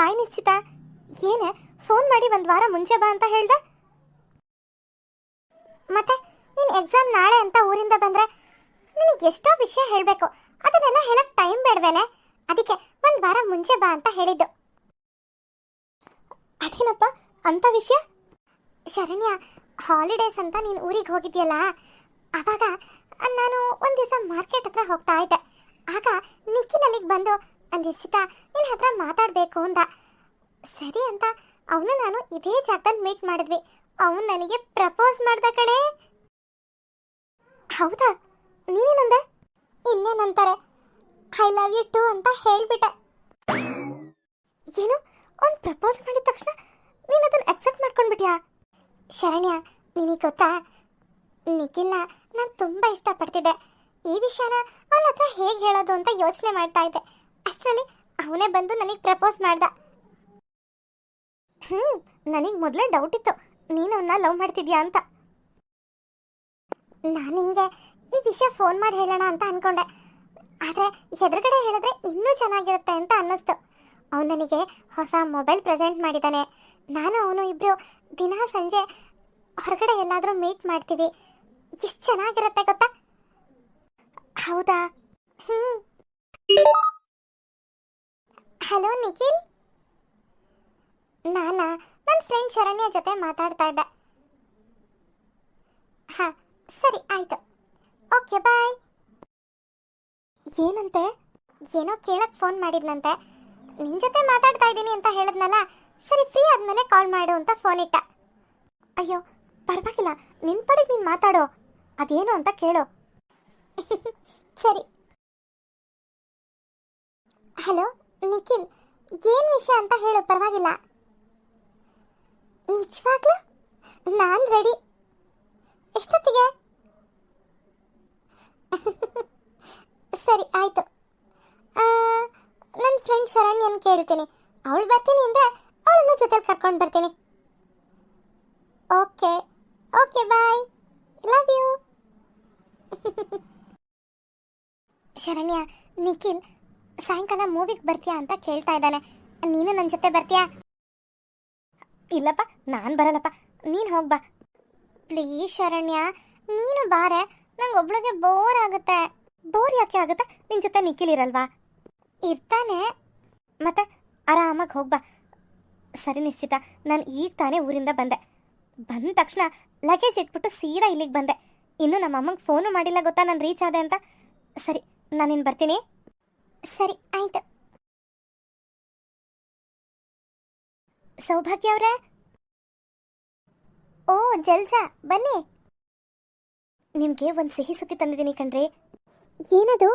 Hi ನಿಶ್ಚಿತ. ಏನ phone ಮಾಡಿ ಒಂದು ವಾರ ಮುಂಚೆ ಬಾ ಅಂತ ಹೇಳ್ದೆ. ಮತ್ತೆ, ನೀನು ಎಕ್ಸಾಮ್ ನಾಳೆ ಅಂತ ಊರಿಂದ ಬಂದ್ರೆ ನಿನಗೆ ಎಷ್ಟೋ ವಿಷಯ ಹೇಳಬೇಕು. ಅದನ್ನೆಲ್ಲ ಹೇಳಕ್ ಟೈಮ್ ಬೇಡವೇನೆ. ಅದಕ್ಕೆ ಒಂದು ವಾರ ಮುಂಚೆ ಬಾ ಅಂತ ಹೇಳಿದ್ದು. ಅದೇನಪ್ಪ, ಅಂತ ವಿಷಯ? ಶರಣ್ಯ ಹಾಲಿಡೇಸ್ ಅಂತ ನೀನು ಊರಿಗೆ ಹೋಗಿದ್ಯಲ್ಲ? ಆವಾಗ ನಾನು ಒಂದು ದಿವಸ ಮಾರ್ಕೆಟ್ ಹತ್ರ ಹೋಗ್ತಾ ಇದ್ದೆ. ಆಗ ನಿಖಿಲ್ ಅಲ್ಲಿಗೆ ಬಂದು ನಿಶ್ಚಿತ ನಿನ್ನ ಹತ್ರ ಮಾತಾಡಬೇಕು ಅಂದ. ಸರಿ ಅಂತ ಅವನು ನಾನು ಇದೇ ಜಾಗದಲ್ಲಿ ಮೀಟ್ ಮಾಡಿದ್ವಿ. ಅವನು ನನಗೆ ಪ್ರಪೋಸ್ ಮಾಡ್ದ ಕಡೆ ಹೌದಾ? ನೀನೇನಂದೆ? ಇನ್ನೇನಂತಾರೆ? ಐ ಲವ್ ಯು ಟು ಅಂತ ಹೇಳ್ಬಿಟ್ಟೆ. ಏನು? ಅವ್ನು ಪ್ರಪೋಸ್ ಮಾಡಿದ ತಕ್ಷಣ ನೀನು ಅದನ್ನು ಅಕ್ಸೆಪ್ಟ್ ಮಾಡ್ಕೊಂಡ್ಬಿಟ್ಯಾ? ಶರಣ್ಯ, ನಿನಗೆ ಗೊತ್ತಾ? ನಿಖಿಲ್ನ ನಾನು ತುಂಬ ಇಷ್ಟಪಡ್ತಿದ್ದೆ. ಈ ವಿಷಯನ ಅವನ ಹತ್ರ ಹೇಗೆ ಹೇಳೋದು ಅಂತ ಯೋಚನೆ ಮಾಡ್ತಾ ಇದ್ದೆ. ಅಷ್ಟರಲ್ಲಿ ಅವನೇ ಬಂದು ನನಗೆ ಪ್ರಪೋಸ್ ಮಾಡ್ದ. ಹ್ಞೂ ನನಗೆ ಮೊದಲೇ ಡೌಟ್ ಇತ್ತು. ನೀನು ಅವನ್ನ ಲವ್ ಮಾಡ್ತಿದ್ಯಾ ಅಂತ. ನಾನು ನಿಮಗೆ ಈ ವಿಷಯ ಫೋನ್ ಮಾಡಿ ಹೇಳೋಣ ಅಂತ ಅನ್ಕೊಂಡೆ. ಆದರೆ ಎದುರುಗಡೆ ಹೇಳಿದ್ರೆ ಇನ್ನೂ ಚೆನ್ನಾಗಿರುತ್ತೆ ಅಂತ ಅನ್ನಿಸ್ತು. ಅವನು ನನಗೆ ಹೊಸ ಮೊಬೈಲ್ ಪ್ರೆಸೆಂಟ್ ಮಾಡಿದ್ದಾನೆ ನಾನು ಅವನು ಇಬ್ಬರು ದಿನ ಸಂಜೆ ಹೊರಗಡೆ ಎಲ್ಲಾದರೂ ಮೀಟ್ ಮಾಡ್ತೀವಿ. ಎಷ್ಟು ಚೆನ್ನಾಗಿರುತ್ತೆ ಗೊತ್ತಾ? ಹೌದಾ? ಹ್ಞೂ ಹಲೋ ನಿಖಿಲ್? ನಾನಾ? ನನ್ನ ಫ್ರೆಂಡ್ ಶರಣ್ಯ ಜೊತೆ ಮಾತಾಡ್ತಾ ಇದ್ದೆ. ಹಾಂ, ಸರಿ, ಆಯಿತು. ಓಕೆ ಬಾಯ್ ಏನಂತೆ? ಏನೋ ಕೇಳಕ್ ಫೋನ್ ಮಾಡಿದ್ನಂತೆ. ನಿನ್ನ ಜೊತೆ ಮಾತಾಡ್ತಾ ಇದ್ದೀನಿ ಅಂತ ಹೇಳಿದ್ನಲ್ಲ? ಸರಿ ಫ್ರೀ ಆದ್ಮೇಲೆ ಕಾಲ್ ಮಾಡು ಅಂತ ಫೋನ್ ಇಟ್ಟ. ಅಯ್ಯೋ, ಪರವಾಗಿಲ್ಲ. ನಿನ್ ಪಡೆಗೆ ನೀನು ಮಾತಾಡೋ. ಅದೇನು ಅಂತ ಕೇಳು. ಸರಿ. ಹಲೋ ನಿಖಿಲ್, ಏನ್ ವಿಷಯ ಅಂತ ಹೇಳು, ಪರವಾಗಿಲ್ಲ. ನಿಜವಾಗ್ಲೂ? ನಾನು ರೆಡಿ ಎಷ್ಟೊತ್ತಿಗೆ? ಸರಿ, ಆಯ್ತು. ನನ್ನ ಫ್ರೆಂಡ್ ಶರಣ್ಯನ್ ಕೇಳ್ತೀನಿ. ಅವಳು ಬರ್ತೀನಿ ಅಂದರೆ ಅವಳನ್ನ ಜೊತೆಲಿ ಕರ್ಕೊಂಡು ಬರ್ತೀನಿ. Okay. Okay bye love you Sharanya, Nikhil ಸಾಯಂಕಾಲ ಮೂವಿಗೆ ಬರ್ತೀಯಾ ಅಂತ ಕೇಳ್ತಾ ಇದ್ದಾನೆ. ನೀನು ನನ್ನ ಜೊತೆ ಬರ್ತೀಯಾ? ಇಲ್ಲಪ್ಪ, ನಾನು ಬರಲ್ಲಪ್ಪ. ನೀನು ಹೋಗ್ಬಾ ಪ್ಲೀಸ್ ಶರಣ್ಯ, ನೀನು ಬಾರೆ. ನಂಗೆ ಒಬ್ಳಿಗೆ ಬೋರ್ ಆಗುತ್ತೆ. ಬೋರ್ ಯಾಕೆ ಆಗುತ್ತೆ? ನಿನ್ನ ಜೊತೆ ನಿಖಿಲ್ ಇರಲ್ವಾ ಇರ್ತಾನೆ. ಮತ್ತೆ ಆರಾಮಾಗಿ ಹೋಗ್ಬಾ ಸರಿ ನಿಶ್ಚಿತ, ನಾನು ಈಗ ತಾನೇ ಊರಿಂದ ಬಂದೆ. ಬಂದ ತಕ್ಷಣ ಲಗೇಜ್ ಇಟ್ಬಿಟ್ಟು ಸೀದಾ ಇಲ್ಲಿಗೆ ಬಂದೆ. ಇನ್ನು ನಮ್ಮ ಅಮ್ಮಂಗೆ ಫೋನು ಮಾಡಿಲ್ಲ ಗೊತ್ತಾ? ನಾನು ರೀಚ್ ಆದೆ ಅಂತ? ಸರಿ ನಾನಿನ್ನು ಬರ್ತೀನಿ. ಸರಿ, ಆಯ್ತು. ಸೌಭಾಗ್ಯ ಅವರೇ? ಓ, ಜಲ್ಜಾ, ಬನ್ನಿ. ನಿಮಗೆ ಒಂದು ಸಿಹಿ ಸುದ್ದಿ ತಂದಿದ್ದೀನಿ ಕಣ್ರಿ. ಏನದು?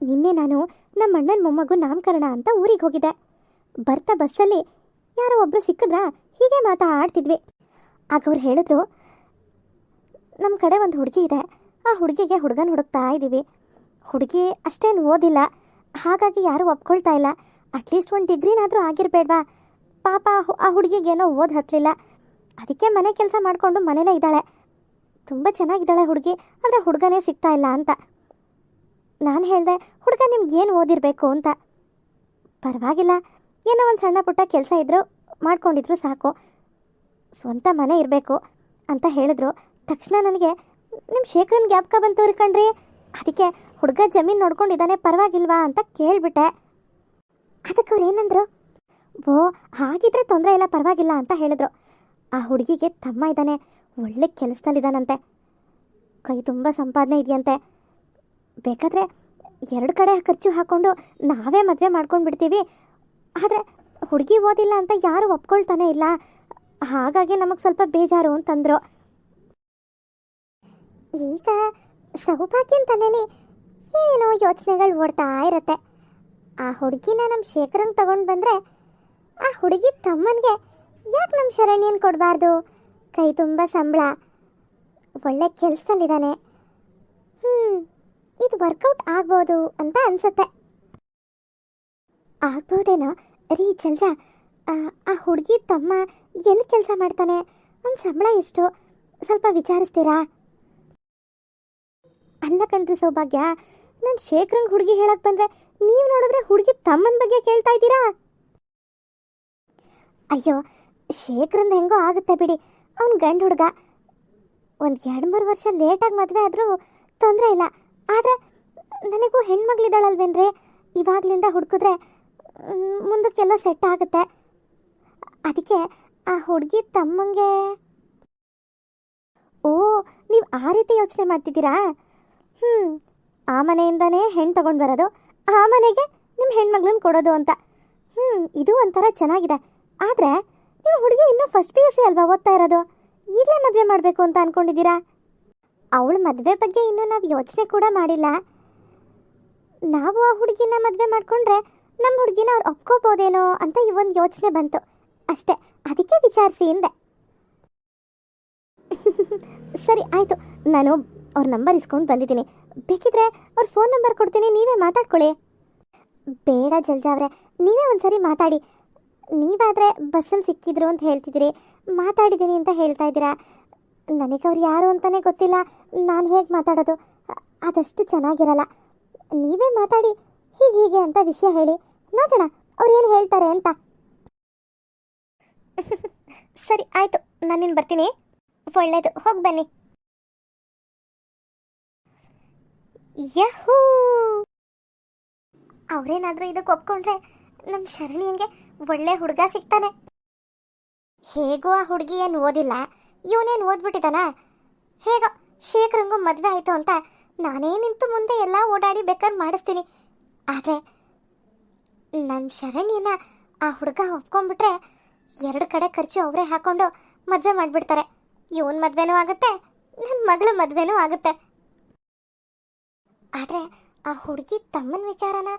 ನಿನ್ನೆ ನಾನು ನಮ್ಮ ಅಣ್ಣನ ಮೊಮ್ಮಗು ನಾಮಕರಣ ಅಂತ ಊರಿಗೆ ಹೋಗಿದ್ದೆ. ಬರ್ತಾ ಬಸ್ಸಲ್ಲಿ ಯಾರೋ ಒಬ್ರು ಸಿಕ್ಕಿದ್ರಾ? ಹೀಗೆ ಮಾತಾಡ್ತಿದ್ವಿ ಆಗ ಅವ್ರು ಹೇಳಿದ್ರು ನಮ್ಮ ಕಡೆ ಒಂದು ಹುಡುಗಿ ಇದೆ. ಆ ಹುಡುಗಿಗೆ ಹುಡುಗನ ಹುಡುಕ್ತಾ ಇದ್ದೀವಿ ಹುಡುಗಿ ಅಷ್ಟೇನು ಓದಿಲ್ಲ. ಹಾಗಾಗಿ ಯಾರೂ ಒಪ್ಕೊಳ್ತಾ ಇಲ್ಲ. ಅಟ್ಲೀಸ್ಟ್ ಒಂದು ಡಿಗ್ರಿನಾದರೂ ಆಗಿರಬೇಡ್ವಾ. ಪಾಪ ಆ ಹುಡುಗಿಗೇನೋ ಓದ್ ಹತ್ತಲಿಲ್ಲ ಅದಕ್ಕೆ ಮನೆ ಕೆಲಸ ಮಾಡಿಕೊಂಡು ಮನೇಲೇ ಇದ್ದಾಳೆ. ತುಂಬ ಚೆನ್ನಾಗಿದ್ದಾಳೆ ಹುಡುಗಿ. ಆದರೆ ಹುಡುಗನೇ ಸಿಗ್ತಾ ಇಲ್ಲ ಅಂತ. ನಾನು ಹೇಳಿದೆ, ಹುಡುಗ ನಿಮ್ಗೇನು ಓದಿರಬೇಕು ಅಂತ? ಪರವಾಗಿಲ್ಲ. ಏನೋ ಒಂದು ಸಣ್ಣ ಪುಟ್ಟ ಕೆಲಸ ಇದ್ದರೂ ಮಾಡ್ಕೊಂಡಿದ್ರು ಸಾಕು. ಸ್ವಂತ ಮನೆ ಇರಬೇಕು ಅಂತ ಹೇಳಿದ್ರು. ತಕ್ಷಣ ನನಗೆ ನಿಮ್ಮ ಶೇಖರನ್ ಜ್ಞಾಪಕ ಬಂತು ಕಣ್ರಿ? ಅದಕ್ಕೆ ಹುಡುಗ ಜಮೀನು ನೋಡ್ಕೊಂಡಿದ್ದಾನೆ, ಪರವಾಗಿಲ್ವಾ ಅಂತ ಕೇಳಿಬಿಟ್ಟೆ. ಅದಕ್ಕೆ ಅವ್ರು ಏನಂದ್ರು, ಓ, ಹಾಗಿದ್ರೆ ತೊಂದರೆ ಇಲ್ಲ, ಪರವಾಗಿಲ್ಲ ಅಂತ ಹೇಳಿದ್ರು. ಆ ಹುಡುಗಿಗೆ ತಮ್ಮ ಇದ್ದಾನೆ, ಒಳ್ಳೆ ಕೆಲಸದಲ್ಲಿದ್ದಾನಂತೆ. ಕೈ ತುಂಬ ಸಂಪಾದನೆ ಇದೆಯಂತೆ. ಬೇಕಾದರೆ ಎರಡು ಕಡೆ ಖರ್ಚು ಹಾಕ್ಕೊಂಡು ನಾವೇ ಮದುವೆ ಮಾಡ್ಕೊಂಡು ಬಿಡ್ತೀವಿ ಆದರೆ ಹುಡುಗಿ ಓದಿಲ್ಲ ಅಂತ ಯಾರು ಒಪ್ಕೊಳ್ತಾನೆ ಇಲ್ಲ. ಹಾಗಾಗಿ ನಮಗೆ ಸ್ವಲ್ಪ ಬೇಜಾರು ಅಂತಂದರು. ಈಗ ಸೌಭಾಗ್ಯನ ತಲೆಯಲ್ಲಿ ಏನೇನೋ ಯೋಚನೆಗಳು ಓಡ್ತಾ ಇರುತ್ತೆ. ಆ ಹುಡುಗಿನ ನಮ್ಮ ಶೇಖರಂಗೆ ತಗೊಂಡು ಬಂದರೆ ಆ ಹುಡುಗಿ ತಮ್ಮನಿಗೆ ಯಾಕೆ ನಮ್ಮ ಶರಣ್ಯನ್ ಕೊಡಬಾರ್ದು? ಕೈ ತುಂಬ ಸಂಬಳ. ಒಳ್ಳೆ ಕೆಲಸದಲ್ಲಿದ್ದಾನೆ ಹ್ಞೂ ಇದು ವರ್ಕೌಟ್ ಆಗ್ಬೋದು ಅಂತ ಅನ್ಸುತ್ತೆ. ಆಗ್ಬೋದೇನೋ? ರೀ ಜಲ್ಜ ಆ, ಹುಡುಗಿ ತಮ್ಮ ಎಲ್ಲಿ ಕೆಲಸ ಮಾಡ್ತಾನೆ? ಒಂದು ಸಂಬಳ ಎಷ್ಟು? ಸ್ವಲ್ಪ ವಿಚಾರಿಸ್ತೀರಾ? ಅಲ್ಲ ಕಣ್ರಿ ಸೌಭಾಗ್ಯ ನಾನು ಶೇಖರಂಗ್ ಹುಡುಗಿ ಹೇಳಕ್ ಬಂದ್ರೆ ನೀವು ನೋಡಿದ್ರೆ ಹುಡುಗಿ ತಮ್ಮನ ಬಗ್ಗೆ ಕೇಳ್ತಾ ಇದ್ದೀರಾ? ಅಯ್ಯೋ, ಶೇಖರಂದ್ ಹೆಂಗೋ ಆಗುತ್ತೆ ಬಿಡಿ. ಅವನ ಗಂಡ ಹುಡುಗ ಒಂದು ಎರಡು ಮೂರು ವರ್ಷ ಲೇಟಾಗಿ ಮದುವೆ ಆದರೂ ತೊಂದರೆ ಇಲ್ಲ. ಆದರೆ ನನಗೂ ಹೆಣ್ಮಗಳಿದ್ದಾಳಲ್ವೇನ್ರಿ? ಇವಾಗ್ಲಿಂದ ಹುಡುಕಿದ್ರೆ ಮುಂದಕ್ಕೆಲ್ಲ ಸೆಟ್ ಆಗುತ್ತೆ. ಅದಕ್ಕೆ ಆ ಹುಡುಗಿ ತಮ್ಮಂಗೆ ಓ, ನೀವು ಆ ರೀತಿ ಯೋಚನೆ ಮಾಡ್ತಿದ್ದೀರಾ? ಹ್ಞೂ ಆ ಮನೆಯಿಂದನೇ ಹೆಣ್ಣು ತಗೊಂಡು ಬರೋದು, ಆ ಮನೆಗೆ ನಿಮ್ಮ ಹೆಣ್ಮಗಳನ್ನ ಕೊಡೋದು ಅಂತ. ಹ್ಞೂ ಇದು ಒಂಥರ ಚೆನ್ನಾಗಿದೆ. ಆದರೆ ನಿಮ್ಮ ಹುಡುಗಿ ಇನ್ನೂ ಫಸ್ಟ್ ಪಿ ಯು ಸಿ ಅಲ್ವಾ ಓದ್ತಾ ಇರೋದು? ಈಗಲೇ ಮದುವೆ ಮಾಡಬೇಕು ಅಂತ ಅಂದ್ಕೊಂಡಿದ್ದೀರಾ ಅವಳ ಮದುವೆ ಬಗ್ಗೆ ಇನ್ನೂ ನಾವು ಯೋಚನೆ ಕೂಡ ಮಾಡಿಲ್ಲ. ನಾವು ಆ ಹುಡುಗಿನ ಮದುವೆ ಮಾಡಿಕೊಂಡ್ರೆ ನಮ್ಮ ಹುಡುಗಿನ ಅವ್ರು ಒಪ್ಕೋಬೋದೇನೋ ಅಂತ ಈ ಒಂದು ಯೋಚನೆ ಬಂತು. ಅಷ್ಟೇ, ಅದಕ್ಕೆ ವಿಚಾರಿಸಿ ಹಿಂದೆ ಸರಿ, ಆಯಿತು. ನಾನು ಅವ್ರ ನಂಬರ್ ಇಸ್ಕೊಂಡು ಬಂದಿದ್ದೀನಿ. ಬೇಕಿದ್ರೆ ಅವ್ರ ಫೋನ್ ನಂಬರ್ ಕೊಡ್ತೀನಿ, ನೀವೇ ಮಾತಾಡ್ಕೊಳ್ಳಿ. ಬೇಡ ಜಲ್ಜಾವ್ರೆ ನೀವೇ ಒಂದ್ಸರಿ ಮಾತಾಡಿ. ನೀವಾದರೆ ಬಸ್ಸಲ್ಲಿ ಸಿಕ್ಕಿದ್ರು ಅಂತ ಹೇಳ್ತಿದ್ದೀರಿ. ಮಾತಾಡಿದ್ದೀನಿ ಅಂತ ಹೇಳ್ತಾ ಇದ್ದೀರಾ? ನನಗೆ ಅವ್ರು ಯಾರು ಅಂತಲೇ ಗೊತ್ತಿಲ್ಲ. ನಾನು ಹೇಗೆ ಮಾತಾಡೋದು? ಅದಷ್ಟು ಚೆನ್ನಾಗಿರಲ್ಲ. ನೀವೇ ಮಾತಾಡಿ. ಹೀಗೆ ಹೀಗೆ ಅಂತ ವಿಷಯ ಹೇಳಿ. ನೋಡೋಣ, ಅವ್ರು ಏನು ಹೇಳ್ತಾರೆ ಅಂತ. ಸರಿ, ಆಯಿತು. ನಾನೇನು ಬರ್ತೀನಿ. ಒಳ್ಳೇದು, ಹೋಗಿ ಬನ್ನಿ. ಯಹೂ! ಅವ್ರೇನಾದ್ರೂ ಇದಕ್ಕೆ ಒಪ್ಕೊಂಡ್ರೆ ನಮ್ಮ ಶರಣಿಯಂಗೆ ಒಳ್ಳೆ ಹುಡುಗ ಸಿಗ್ತಾನೆ. ಹೇಗೂ ಆ ಹುಡುಗಿ ಏನು ಓದಿಲ್ಲ, ಇವನೇನು ಓದ್ಬಿಟ್ಟಿದಾನ? ಹೇಗೋ ಶೇಖರಂಗು ಮದುವೆ ಆಯಿತು ಅಂತ ನಾನೇ ನಿಂತು ಮುಂದೆ ಎಲ್ಲ ಓಡಾಡಿ ಬೇಕಾದ್ರೆ ಮಾಡಿಸ್ತೀನಿ. ಆದರೆ ನಮ್ಮ ಶರಣ್ಯನ ಆ ಹುಡುಗ ಒಪ್ಕೊಂಡ್ಬಿಟ್ರೆ ಎರಡು ಕಡೆ ಖರ್ಚು ಅವರೇ ಹಾಕೊಂಡು ಮದುವೆ ಮಾಡಿಬಿಡ್ತಾರೆ. ಇವನ್ ಮದುವೆನೂ ಆಗುತ್ತೆ ನನ್ನ ಮಗಳ ಮದುವೆನೂ ಆಗುತ್ತೆ. ಆದರೆ ಆ ಹುಡುಗಿ ತಮ್ಮನ ವಿಚಾರನ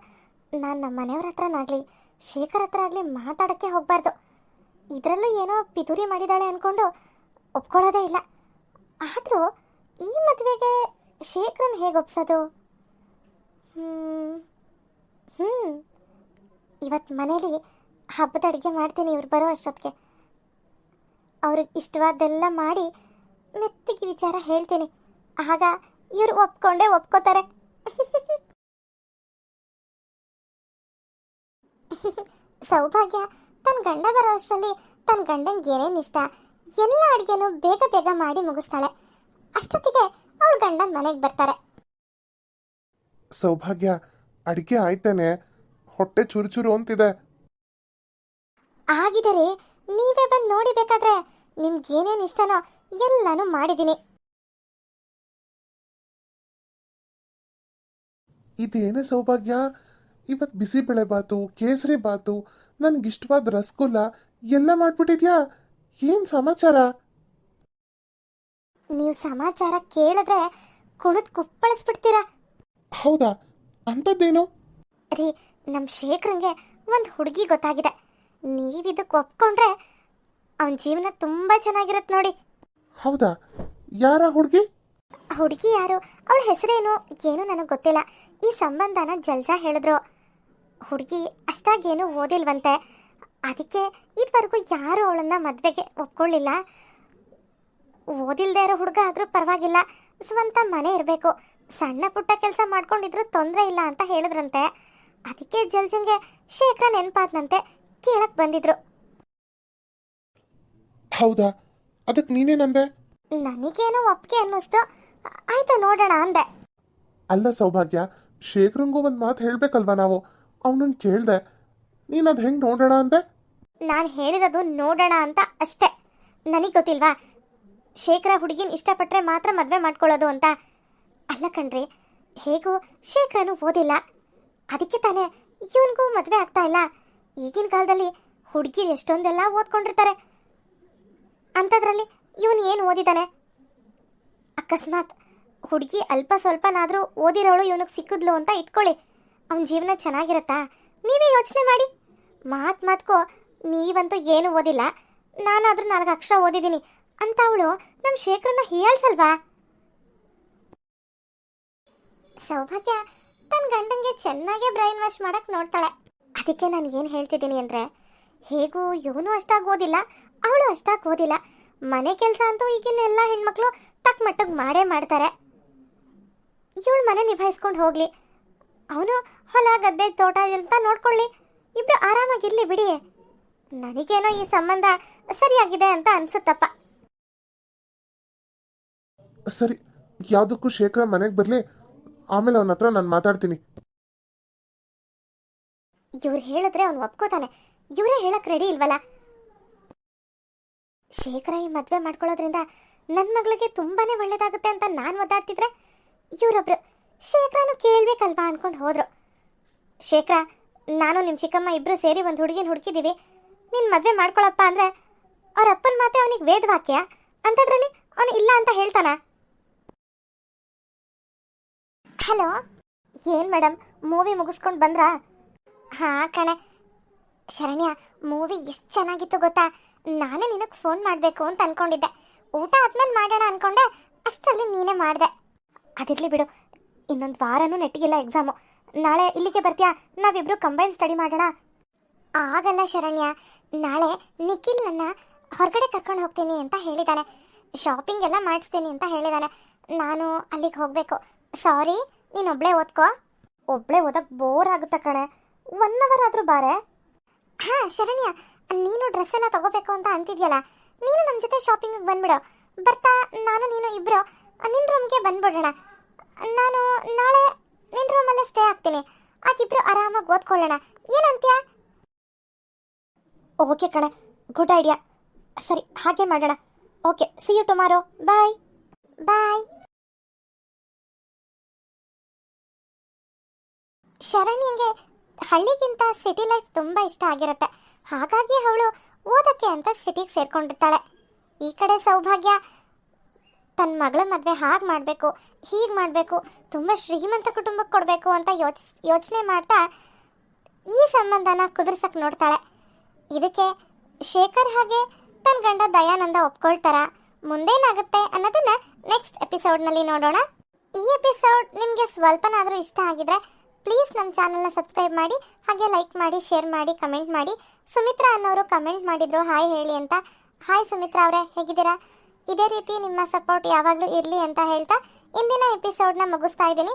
ನಾನು ನಮ್ಮ ಮನೆಯವ್ರ ಹತ್ರನಾಗಲಿ ಶೇಖರ್ ಹತ್ರ ಆಗಲಿ ಮಾತಾಡೋಕ್ಕೆ ಹೋಗಬಾರ್ದು. ಇದರಲ್ಲೂ ಏನೋ ಪಿತೂರಿ ಮಾಡಿದ್ದಾಳೆ ಅಂದ್ಕೊಂಡು ಒಪ್ಕೊಳ್ಳೋದೇ ಇಲ್ಲ. ಆದರೂ ಈ ಮದುವೆಗೆ ಶೇಖರನ್ ಹೇಗೆ ಒಪ್ಸೋದು? ಹ್ಞೂ ಇವತ್ತು ಮನೇಲಿ ಹಬ್ಬದ ಅಡುಗೆ ಮಾಡ್ತೀನಿ ಇವ್ರು ಬರೋ ಅಷ್ಟೊತ್ತಿಗೆ ಅವ್ರಿಗೆ ಇಷ್ಟವಾದ್ದೆಲ್ಲ ಮಾಡಿ ಮೆತ್ತಿಗೆ ವಿಚಾರ ಹೇಳ್ತೀನಿ. ಆಗ ಇವರು ಒಪ್ಕೊಂಡೇ ಒಪ್ಕೋತಾರೆ. ಸೌಭಾಗ್ಯ ತನ್ನ ಗಂಡ ಬರೋ ಅಷ್ಟರಲ್ಲಿ ತನ್ನ ಗಂಡಂಗೆ ಏನೇನು ಇಷ್ಟ ಎಲ್ಲ ಅಡುಗೆನೂ ಬೇಗ ಬೇಗ ಮಾಡಿ ಮುಗಿಸ್ತಾಳೆ. ಅಷ್ಟೊತ್ತಿಗೆ ಅವಳು ಗಂಡ ಮನೆಗೆ ಬರ್ತಾರೆ. ಸೌಭಾಗ್ಯ ಅಡಿಗೆ ಆಯ್ತೇನೆ ಹೊಟ್ಟೆ ಚುರುಚುರು ಚೂರು ಅಂತಿದೆ. ಆಗಿದರೆ ನೀವೇ ಬಂದು ನೋಡಿ ಬೇಕಾದ್ರೆ ನಿಮ್ಗೆ ಏನೇನು ಇಷ್ಟನೋ ಎಲ್ಲನೂ ಮಾಡಿದ್ದೀನಿ. ಇದೇನೇ ಸೌಭಾಗ್ಯ? ಇವತ್ತು ಬಿಸಿಬೇಳೆ ಬಾತು ಕೇಸರಿ ಬಾತು ನನ್ಗಿಷ್ಟವಾದ ರಸಗುಲ್ಲ ಎಲ್ಲ ಮಾಡ್ಬಿಟ್ಟಿದ್ಯಾ? ಏನ್ ಸಮಾಚಾರ? ನೀವು ಸಮಾಚಾರ ಕೇಳಿದ್ರೆ ಕುಣಿದ್ ಕುಪ್ಪಳಿಸ್ಬಿಡ್ತೀರಾ? ಹೌದಾ? ಅಂತದ್ದೇನು ರೀ ನಮ್ಮ ಶೇಖರಂಗೆ ಒಂದು ಹುಡುಗಿ ಗೊತ್ತಾಗಿದೆ. ನೀವಿದಕ್ಕೆ ಒಪ್ಕೊಂಡ್ರೆ ಅವನ್ ಜೀವನ ತುಂಬಾ ಚೆನ್ನಾಗಿರುತ್ತೆ ನೋಡಿ. ಹೌದಾ? ಯಾರ ಹುಡುಗಿ? ಹುಡುಗಿ ಯಾರು? ಅವಳ ಹೆಸರೇನು? ಏನು ನನಗೆ ಗೊತ್ತಿಲ್ಲ. ಈ ಸಂಬಂಧನ ಜಲ್ಜಾ ಹೇಳಿದ್ರು. ಹುಡುಗಿ ಅಷ್ಟಾಗೇನು ಓದಿಲ್ವಂತೆ. ಅದಕ್ಕೆ ಇದುವರೆಗೂ ಯಾರು ಅವಳನ್ನ ಮದುವೆಗೆ ಒಪ್ಕೊಳ್ಳಿಲ್ಲ. ಓದಿಲ್ದೇ ಇರೋ ಹುಡುಗ ಆದರೂ ಪರವಾಗಿಲ್ಲ. ಸ್ವಂತ ಮನೆ ಇರಬೇಕು. ಸಣ್ಣ ಪುಟ್ಟ ಕೆಲಸ ಮಾಡ್ಕೊಂಡಿದ್ರು ತೊಂದರೆ ಇಲ್ಲ ಅಂತ ಹೇಳಿದ್ರಂತೆ. ಅದಕ್ಕೆ ಜಲ್ಜಂಗೆ ಶೇಖರ ನೆನಪಾದನಂತೆ ಕೇಳಕ್ ಬಂದಿದ್ರು. ಹೌದಾ? ಅದಕ್ಕೆ ನೀನೇನಂದೆ? ನನಗೇನೋ ಒಪ್ಪಿಗೆ ಅನ್ನಿಸ್ತು. ಆಯ್ತು ನೋಡೋಣ ಅಂದೆ. ಅಲ್ಲ ಸೌಭಾಗ್ಯ ಶೇಖರಂಗೂ ಒಂದು ಮಾತು ಹೇಳಬೇಕಲ್ವಾ ನಾವು? ಅವನನ್ನ ಕೇಳ್ದೆ ನೀನು ಅದು ಹೆಂಗೆ ನೋಡೋಣ ಅಂದೆ? ನಾನು ಹೇಳಿದದು ನೋಡೋಣ ಅಂತ ಅಷ್ಟೇ. ನನಗೆ ಗೊತ್ತಿಲ್ವಾ? ಶೇಖರ ಹುಡುಗಿನ ಇಷ್ಟಪಟ್ಟರೆ ಮಾತ್ರ ಮದುವೆ ಮಾಡ್ಕೊಳ್ಳೋದು ಅಂತ. ಅಲ್ಲ ಕಣ್ರಿ, ಹೇಗೂ ಶೇಖರನು ಓದಿಲ್ಲ. ಅದಕ್ಕೆ ತಾನೇ ಇವನಿಗೂ ಮದುವೆ ಆಗ್ತಾ ಇಲ್ಲ. ಈಗಿನ ಕಾಲದಲ್ಲಿ ಹುಡುಗಿರು ಎಷ್ಟೊಂದೆಲ್ಲ ಓದ್ಕೊಂಡಿರ್ತಾರೆ. ಅಂಥದ್ರಲ್ಲಿ ಇವನು ಏನು ಓದಿದ್ದಾನೆ ಅಕಸ್ಮಾತ್ ಹುಡುಗಿ ಅಲ್ಪ ಸ್ವಲ್ಪನಾದರೂ ಓದಿರೋಳು ಇವನಿಗೆ ಸಿಕ್ಕಿದ್ಲು ಅಂತ ಇಟ್ಕೊಳ್ಳಿ. ಅವನ ಜೀವನ ಚೆನ್ನಾಗಿರತ್ತಾ? ನೀವೇ ಯೋಚನೆ ಮಾಡಿ. ಮಾತು ಮಾತ್ಕೋ, ನೀವಂತೂ ಏನು ಓದಿಲ್ಲ. ನಾನಾದರೂ ನಾಲ್ಕು ಅಕ್ಷರ ಓದಿದ್ದೀನಿ. ಅಂತ ಅವಳು ನಮ್ಮ ಶೇಖರನ್ನ ಹೀಯಾಳ್ಸಲ್ವಾ ಸೌಭಾಗ್ಯ ತನ್ನ ಗಂಡಂಗೆ ಚೆನ್ನಾಗೇ ಬ್ರೈನ್ ವಾಶ್ ಮಾಡೋಕ್ಕೆ ನೋಡ್ತಾಳೆ. ಅದಕ್ಕೆ ನಾನು ಏನು ಹೇಳ್ತಿದ್ದೀನಿ ಅಂದರೆ, ಹೇಗೂ ಇವನು ಅಷ್ಟಾಗಿ ಓದಿಲ್ಲ, ಅವಳು ಅಷ್ಟಾಗಿ ಓದಿಲ್ಲ. ಮನೆ ಕೆಲಸ ಅಂತೂ ಈಗಿನ ಎಲ್ಲ ಹೆಣ್ಮಕ್ಳು ತಕ್ಕ ಮಟ್ಟಿಗೆ ಮಾಡೇ ಮಾಡ್ತಾರೆ. ಇವಳು ಮನೆ ನಿಭಾಯಿಸ್ಕೊಂಡು ಹೋಗ್ಲಿ. ಅವನು ಹೊಲ ಗದ್ದೆ ತೋಟ ಅಂತ ನೋಡ್ಕೊಳ್ಳಿ. ಇಬ್ರು ಆರಾಮಾಗಿರ್ಲಿ ಬಿಡಿ. ನನಗೇನೋ ಈ ಸಂಬಂಧ ಸರಿಯಾಗಿದೆ ಅಂತ ಅನ್ಸುತ್ತಪ್ಪ. ಸರಿ ಯಾವುದಕ್ಕೂ ಶೇಖರ ಮನೆಗೆ ಬರಲಿ. ಆಮೇಲೆ ಅವನ ಹತ್ರ ನಾನು ಮಾತಾಡ್ತೀನಿ. ಇವ್ರು ಹೇಳಿದ್ರೆ ಅವ್ನು ಒಪ್ಕೋತಾನೆ. ಇವರೇ ಹೇಳಕ್ ರೆಡಿ ಇಲ್ವಲ್ಲ? ಶೇಖರ ಈ ಮದ್ವೆ ಮಾಡ್ಕೊಳ್ಳೋದ್ರಿಂದ ನನ್ನ ಮಗಳಿಗೆ ತುಂಬಾನೇ ಒಳ್ಳೇದಾಗುತ್ತೆ ಅಂತ ನಾನು ಒದ್ದಾಡ್ತಿದ್ರೆ ಇವರೊಬ್ರು ಶೇಖರನು ಕೇಳ್ಬೇಕಲ್ವಾ ಅನ್ಕೊಂಡು ಹೋದ್ರು. ಶೇಖರ, ನಾನು ನಿಮ್ಮ ಚಿಕ್ಕಮ್ಮ ಇಬ್ರು ಸೇರಿ ಒಂದು ಹುಡುಗಿನ ಹುಡುಕಿದೀವಿ. ನೀನು ಮದುವೆ ಮಾಡ್ಕೊಳಪ್ಪ ಅಂದ್ರೆ ಅವ್ರ ಅಪ್ಪನ ಮಾತೆ ಅವನಿಗೆ ವೇದವಾಕ್ಯ? ಅಂಥದ್ರಲ್ಲಿ ಅವನು ಇಲ್ಲ ಅಂತ ಹೇಳ್ತಾನ? ಹಲೋ, ಏನ್ ಮೇಡಮ್ ಮೂವಿ ಮುಗಿಸ್ಕೊಂಡು ಬಂದ್ರಾ? ಹಾ ಕಣೆ. ಶರಣ್ಯ, ಮೂವಿ ಎಷ್ಟು ಚೆನ್ನಾಗಿತ್ತು ಗೊತ್ತಾ? ನಾನೇ ನಿನಗೆ ಫೋನ್ ಮಾಡಬೇಕು ಅಂತ ಅನ್ಕೊಂಡಿದ್ದೆ. ಊಟ ಆದ್ಮೇಲೆ ಮಾಡೋಣ ಅನ್ಕೊಂಡೆ, ಅಷ್ಟರಲ್ಲಿ ನೀನೇ ಮಾಡಿದೆ. ಅದಿರಲಿ ಬಿಡು ಇನ್ನೊಂದು ವಾರನೂ ನೆಟ್ಟಿಗೆಲ್ಲ ಎಕ್ಸಾಮು ನಾಳೆ ಇಲ್ಲಿಗೆ ಬರ್ತೀಯಾ? ನಾವಿಬ್ರು ಕಂಬೈನ್ ಸ್ಟಡಿ ಮಾಡೋಣ. ಆಗಲ್ಲ ಶರಣ್ಯ. ನಾಳೆ ನಿಖಿಲ್ ನನ್ನ ಹೊರಗಡೆ ಕರ್ಕೊಂಡು ಹೋಗ್ತೀನಿ ಅಂತ ಹೇಳಿದ್ದಾನೆ ಶಾಪಿಂಗ್ ಎಲ್ಲ ಮಾಡಿಸ್ತೀನಿ ಅಂತ ಹೇಳಿದ್ದಾನೆ ನಾನು ಅಲ್ಲಿಗೆ ಹೋಗಬೇಕು. ಸಾರಿ ನೀನು ಒಬ್ಳೆ ಓದ್ಕೋ. ಒಬ್ಳೆ ಓದಕ್ಕೆ ಬೋರ್ ಆಗುತ್ತೆ ಕಣೆ? ಒನ್ ಅವರ್ ಆದರೂ ಬಾರೆ. ಹಾಂ, ಶರಣ್ಯ, ನೀನು ಡ್ರೆಸ್ ಎಲ್ಲ ತಗೋಬೇಕು ಅಂತ ಅಂತಿದ್ಯಲ್ಲ? ನೀನು ನಮ್ಮ ಜೊತೆ ಶಾಪಿಂಗ್ ಬಂದ್ಬಿಡು. ಬರ್ತಾ, ನಾನು, ನೀನು ಇಬ್ಬರು ನಿನ್ನ ರೂಮ್ಗೆ ಬಂದ್ಬಿಡೋಣ. ನಾನು ನಾಳೆ ನಿನ್ನ ರೂಮಲ್ಲೇ ಸ್ಟೇ ಆಗ್ತೀನಿ. ಆಗಿಬ್ರು ಆರಾಮಾಗಿ ಓದ್ಕೊಳ್ಳೋಣ. ಏನಂತ್ಯ? ಓಕೆ ಕಣ ಗುಡ್ ಐಡಿಯಾ ಸರಿ ಹಾಗೆ ಮಾಡೋಣ. Okay see you tomorrow bye bye ಶರಣ್ಯಂಗೆ ಹಳ್ಳಿಗಿಂತ ಸಿಟಿ ಲೈಫ್ ತುಂಬ ಇಷ್ಟ ಆಗಿರುತ್ತೆ. ಹಾಗಾಗಿ ಅವಳು ಓದಕ್ಕೆ ಅಂತ ಸಿಟಿಗೆ ಸೇರ್ಕೊಂಡಿರ್ತಾಳೆ. ಈ ಕಡೆ ಸೌಭಾಗ್ಯ ತನ್ನ ಮಗಳ ಮದುವೆ ಹಾಗೆ ಮಾಡಬೇಕು, ಹೀಗೆ ಮಾಡಬೇಕು, ತುಂಬ ಶ್ರೀಮಂತ ಕುಟುಂಬಕ್ಕೆ ಕೊಡಬೇಕು ಅಂತ ಯೋಚ್, ಯೋಚನೆ ಮಾಡ್ತಾ ಈ ಸಂಬಂಧನ ಕುದುರ್ಸಕ್ಕೆ ನೋಡ್ತಾಳೆ. ಇದಕ್ಕೆ ಶೇಖರ್ ಹಾಗೆ ತನ್ನ ಗಂಡ ದಯಾನಂದ ಒಪ್ಕೊಳ್ತಾರ? ಮುಂದೇನಾಗುತ್ತೆ ಅನ್ನೋದನ್ನ ನೆಕ್ಸ್ಟ್ ಎಪಿಸೋಡ್ನಲ್ಲಿ ನೋಡೋಣ. ಈ ಎಪಿಸೋಡ್ ನಿಮಗೆ ಸ್ವಲ್ಪನಾದರೂ ಇಷ್ಟ ಆಗಿದ್ರೆ ಪ್ಲೀಸ್ ನಮ್ಮ ಚಾನಲ್ನ ಸಬ್ಸ್ಕ್ರೈಬ್ ಮಾಡಿ, ಹಾಗೆ ಲೈಕ್ ಮಾಡಿ ಶೇರ್ ಮಾಡಿ ಕಮೆಂಟ್ ಮಾಡಿ. ಸುಮಿತ್ರಾ ಅನ್ನೋರು ಕಮೆಂಟ್ ಮಾಡಿದರು, ಹಾಯ್ ಹೇಳಿ ಅಂತ. ಹಾಯ್ ಸುಮಿತ್ರಾ ಅವರೇ, ಹೇಗಿದ್ದೀರಾ? ಇದೇ ರೀತಿ ನಿಮ್ಮ ಸಪೋರ್ಟ್ ಯಾವಾಗಲೂ ಇರಲಿ ಅಂತ ಹೇಳ್ತಾ ಇಂದಿನ ಎಪಿಸೋಡ್ನ ಮುಗಿಸ್ತಾ ಇದ್ದೀನಿ.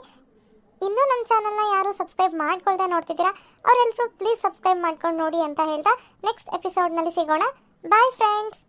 ಇನ್ನೂ ನಮ್ಮ ಚಾನಲ್ನ ಯಾರು ಸಬ್ಸ್ಕ್ರೈಬ್ ಮಾಡ್ಕೊಳ್ದೆ ನೋಡ್ತಿದ್ದೀರಾ ಅವರೆಲ್ಲರೂ ಪ್ಲೀಸ್ ಸಬ್ಸ್ಕ್ರೈಬ್ ಮಾಡ್ಕೊಂಡು ನೋಡಿ ಅಂತ ಹೇಳ್ತಾ ನೆಕ್ಸ್ಟ್ ಎಪಿಸೋಡ್ನಲ್ಲಿ ಸಿಗೋಣ. Bye friends